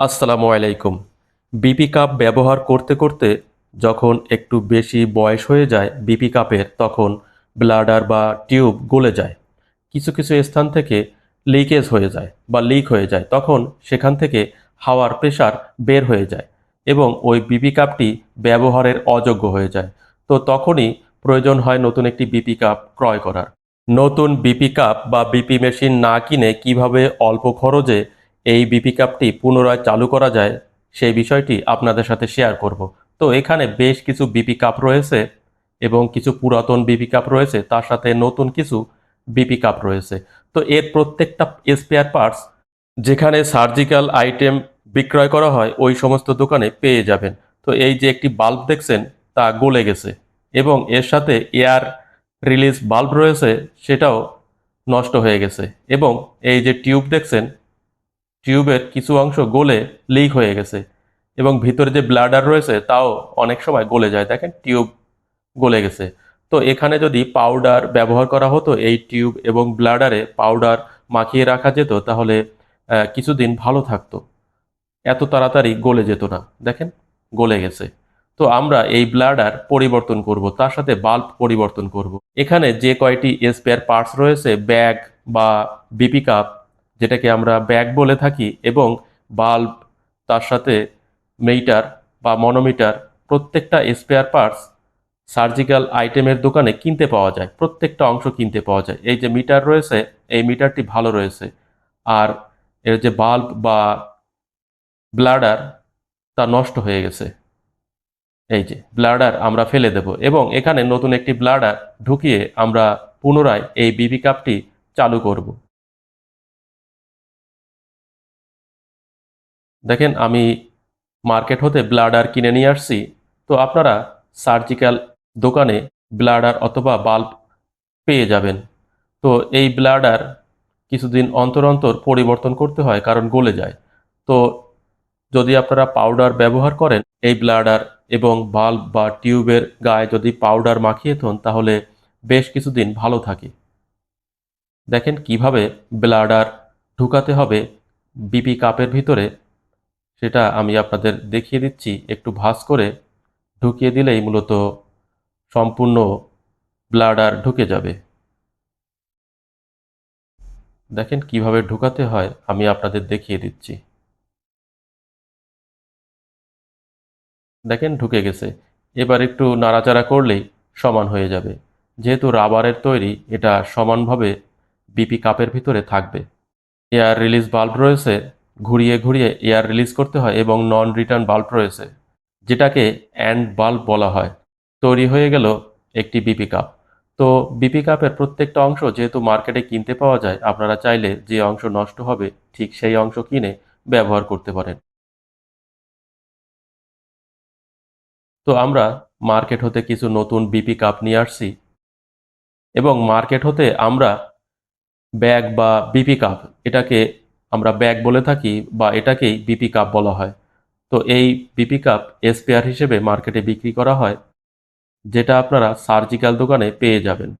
আসসালামু আলাইকুম। BP cup ব্যবহার করতে করতে যখন একটু বেশি বয়স হয়ে যায় বিপি কাপের তখন ব্লাডার বা টিউব গলে যায়। কিছু কিছু স্থান থেকে লিকেজ হয়ে যায় বা লিক হয়ে যায়। তখন সেখান থেকে হাওয়ার প্রেশার বের হয়ে যায় এবং ওই বিপি কাপটি ব্যবহারের অযোগ্য হয়ে যায়। তো তখনই প্রয়োজন হয় নতুন একটি বিপি কাপ ক্রয় করার। নতুন বিপি কাপ বা বিপি মেশিন না কিনে কীভাবে অল্প খরচে এই বিপি কাপটি পুনরায় চালু করা যায়, সেই বিষয়টি আপনাদের সাথে শেয়ার করব। তো এখানে বেশ কিছু বিপি কাপ রয়েছে এবং কিছু পুরাতন বিপি কাপ রয়েছে, তার সাথে নতুন কিছু বিপি কাপ রয়েছে। তো এর প্রত্যেকটা স্পেয়ার পার্টস যেখানে সার্জিক্যাল আইটেম বিক্রয় করা হয়, ওই সমস্ত দোকানে পেয়ে যাবেন। তো এই যে একটি বাল্ব দেখছেন, তা গলে গেছে এবং এর সাথে এয়ার রিলিজ বাল্ব রয়েছে, সেটাও নষ্ট হয়ে গেছে এবং এই যে টিউব দেখছেন টিউবের কিছু অংশ গলে লিক হয়ে গেছে এবং ভিতরে যে ব্লাডার রয়েছে তাও অনেক সময় গলে যায়। দেখেন টিউব গলে গেছে। তো এখানে যদি পাউডার ব্যবহার করা হতো, এই টিউব এবং ব্লাডারে পাউডার মাখিয়ে রাখা যেত, তাহলে কিছুদিন ভালো থাকতো। এত তাড়াতাড়ি গলে যেত না। দেখেন, গলে গেছে। তো আমরা এই ব্লাডার পরিবর্তন করব, তার সাথে বাল্ব পরিবর্তন করব। এখানে যে কয়টি স্পেয়ার পার্টস রয়েছে ব্যাগ বা বিপি কাপ যেটাকে আমরা ব্যাগ বলে থাকি এবং বাল্ব, তার সাথে মেইটার বা মনোমিটার, প্রত্যেকটা স্পেয়ার পার্টস সার্জিক্যাল আইটেমের দোকানে কিনতে পাওয়া যায়, প্রত্যেকটা অংশ কিনতে পাওয়া যায়। এই যে মিটার রয়েছে, এই মিটারটি ভালো রয়েছে। আর এর যে বাল্ব বা ব্লাডার তা নষ্ট হয়ে গেছে। এই যে ব্লাডার আমরা ফেলে দেব এবং এখানে নতুন একটি ব্লাডার ঢুকিয়ে আমরা পুনরায় এই বিবি কাপটি চালু করব। দেখেন আমি মার্কেট হতে ব্লাডার কিনে নিয়ে আসছি। তো আপনারা সার্জিক্যাল দোকানে ব্লাডার অথবা বাল্ব পেয়ে যাবেন। তো এই ব্লাডার কিছুদিন অন্তর অন্তর পরিবর্তন করতে হয়, কারণ গলে যায়। তো যদি আপনারা পাউডার ব্যবহার করেন, এই ব্লাডার এবং বাল্ব বা টিউবের গায়ে যদি পাউডার মাখিয়ে থন, তাহলে বেশ কিছুদিন ভালো থাকে। দেখেন কীভাবে ব্লাডার ঢুকাতে হবে বিপি কাপের ভিতরে। সেটা আমি আপনাদের দেখিয়ে দিচ্ছি, একটু ভাঁজ করে ঢুকিয়ে দিলেই মূলত সম্পূর্ণ ব্লাডার ঢুকে যাবে। দেখেন কীভাবে ঢুকাতে হয়, আমি আপনাদের দেখিয়ে দিচ্ছি। দেখেন ঢুকে গেছে। এবার একটু নাড়াচাড়া করলেই সমান হয়ে যাবে। যেহেতু রাবারের তৈরি, এটা সমানভাবে বিপি কাপের ভিতরে থাকবে। এয়ার রিলিজ বাল্ব রয়েছে ঘুরিয়ে ঘুরিয়ে এয়ার রিলিজ করতে হয় এবং নন রিটার্ন বাল্ব রয়েছে, যেটাকে অ্যান্ড বাল্ব বলা হয়। তৈরি হয়ে গেল একটি বিপি কাপ তো বিপি কাপের প্রত্যেকটা অংশ যেহেতু মার্কেটে কিনতে পাওয়া যায়, আপনারা চাইলে যে অংশ নষ্ট হবে, ঠিক সেই অংশ কিনে ব্যবহার করতে পারেন। তো আমরা মার্কেট হতে কিছু নতুন বিপি কাপ নিয়ে আসছি এবং মার্কেট হতে আমরা ব্যাগ বা বিপি কাপ এটাকে আমরা ব্যাগ বলে থাকি বা এটাকেই বিপি কাপ বলা হয়। তো এই বিপি কাপ স্পেয়ার হিসেবে মার্কেটে বিক্রি করা হয়, যেটা আপনারা সার্জিক্যাল দোকানে পেয়ে যাবেন।